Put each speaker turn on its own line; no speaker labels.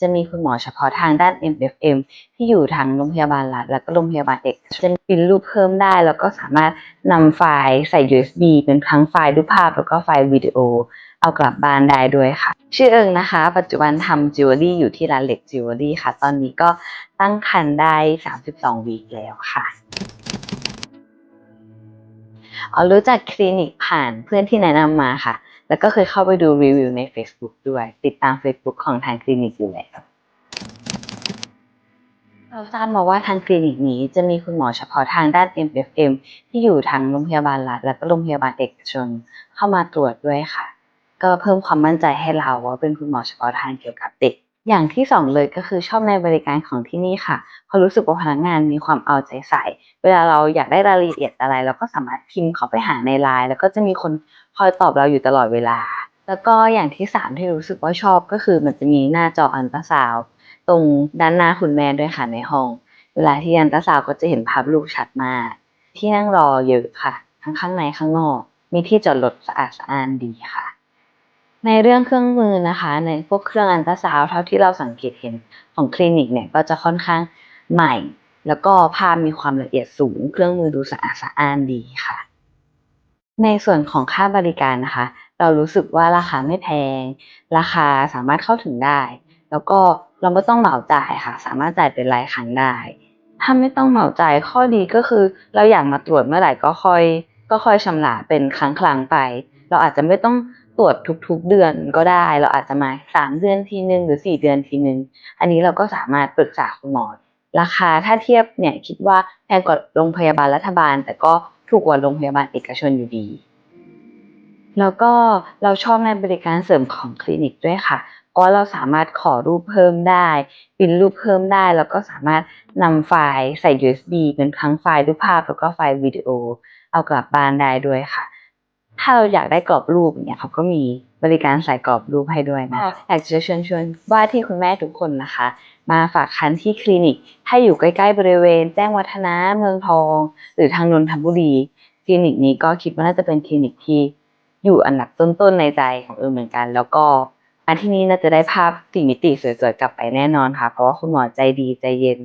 จะมีคุณหมอเฉพาะทางด้าน MFM ที่อยู่ทางโรงพยาบาลรัฐและก็โรงพยาบาลเอกจะปริ้นรูปเพิ่มได้ แล้วก็สามารถนำไฟล์ใส่ USB เป็นทั้งไฟล์รูปภาพแล้วก็ไฟล์วิดีโอ เอากลับบ้านได้ด้วยค่ะ ชื่อเอิงนะคะ ปัจจุบันทำจิวเวลรี่อยู่ที่ร้านเหล็กจิวเวลรี่ค่ะ ตอนนี้ก็ตั้งครรภ์ได้ 32 วีคแล้วค่ะเอ๋อรู้จักคลินิกผ่านเพื่อนที่แนะนำมาค่ะ แล้วก็เคยเข้าไปดูรีวิวใน Facebook ด้วย ติดตาม Facebook ของทางคลินิกอยู่แล้วเราทราบมาว่าทางคลินิกนี้จะมีคุณหมอเฉพาะทางด้าน MFM ที่อยู่ทางโรงพยาบาลรัฐและก็โรงพยาบาลเอกชนเข้ามาตรวจด้วยค่ะ ก็เพิ่มความมั่นใจให้เราว่าเป็นคุณหมอเฉพาะทางเกี่ยวกับเด็ก อย่างที่สองเลยก็คือชอบในบริการของที่นี่ค่ะเพราะรู้สึกว่าพนักงานมีความเอาใจใส่ เวลาเราอยากได้รายละเอียดอะไร เราก็สามารถพิมพ์เขาไปหาในไลน์แล้วก็จะมีคนคอยตอบเราอยู่ตลอดเวลา แล้วก็อย่างที่สามที่รู้สึกว่าชอบก็คือมันจะมีหน้าจออันตราซาวตรงด้านหน้าคุณแม่ด้วยค่ะในห้อง เวลาที่อันตราซาวก็จะเห็นภาพลูกชัดมากที่นั่งรอเยอะค่ะ ทั้งข้างในข้างนอก มีที่จอดรถสะอาดสะอ้านดีค่ะ ในเรื่องเครื่องมือนะคะ ในพวกเครื่องอันตราซาวด์เท่าที่เราสังเกตเห็นของคลินิกเนี่ยก็จะค่อนข้างใหม่ แล้วก็ภาพมีความละเอียดสูง เครื่องมือดูสะอาดสะอ้านดีค่ะ ในส่วนของค่าบริการนะคะ เรารู้สึกว่าราคาไม่แพง ราคาสามารถเข้าถึงได้ แล้วก็เราไม่ต้องเหมาจ่ายค่ะ สามารถจ่ายเป็นรายครั้งได้ ถ้าไม่ต้องเหมาจ่ายข้อดีก็คือ เราอยากมาตรวจเมื่อไหร่ก็ค่อย ก็ค่อยชำระเป็นครั้งครั้งไป เราอาจจะไม่ต้อง ตรวจทุกๆเดือนก็ได้ เราอาจจะมาสามเดือนทีหนึ่งหรือสี่เดือนทีหนึ่งอันนี้เราก็สามารถปรึกษาคุณหมอ ราคาถ้าเทียบเนี่ยคิดว่าแพงกว่าโรงพยาบาลรัฐบาล แต่ก็ถูกกว่าโรงพยาบาลเอกชนอยู่ดี แล้วก็เราชอบในบริการเสริมของคลินิกด้วยค่ะเพราะว่าเราสามารถขอรูปเพิ่มได้ปริ้นรูปเพิ่มได้ แล้วก็สามารถนำไฟล์ใส่ USB เป็นทั้งไฟล์รูปภาพแล้วก็ไฟล์วิดีโอ เอากลับบ้านได้ด้วยค่ะาเราอยากได้กรอบรูปเนี่ยเขาก็มีบริการใส่กรอบรูปให้ด้วยนะอยากจะเชิญชวนว่าที่คุณแม่ทุกคนนะคะ มาฝากคันที่คลินิก ถ้าอยู่ใกล้ๆบริเวณ แจ้งวัฒนะเมืองทอง หรือทางนนทบุรี คลินิกนี้ก็คิดว่าน่าจะเป็นคลินิกที่อยู่อันดับต้นๆในใจของเออเหมือนกัน แล้วก็มาที่นี่น่าจะได้ภาพสี่มิติสวยๆกลับไปแน่นอนค่ะ เพราะว่าคุณหมอใจดีใจเย็น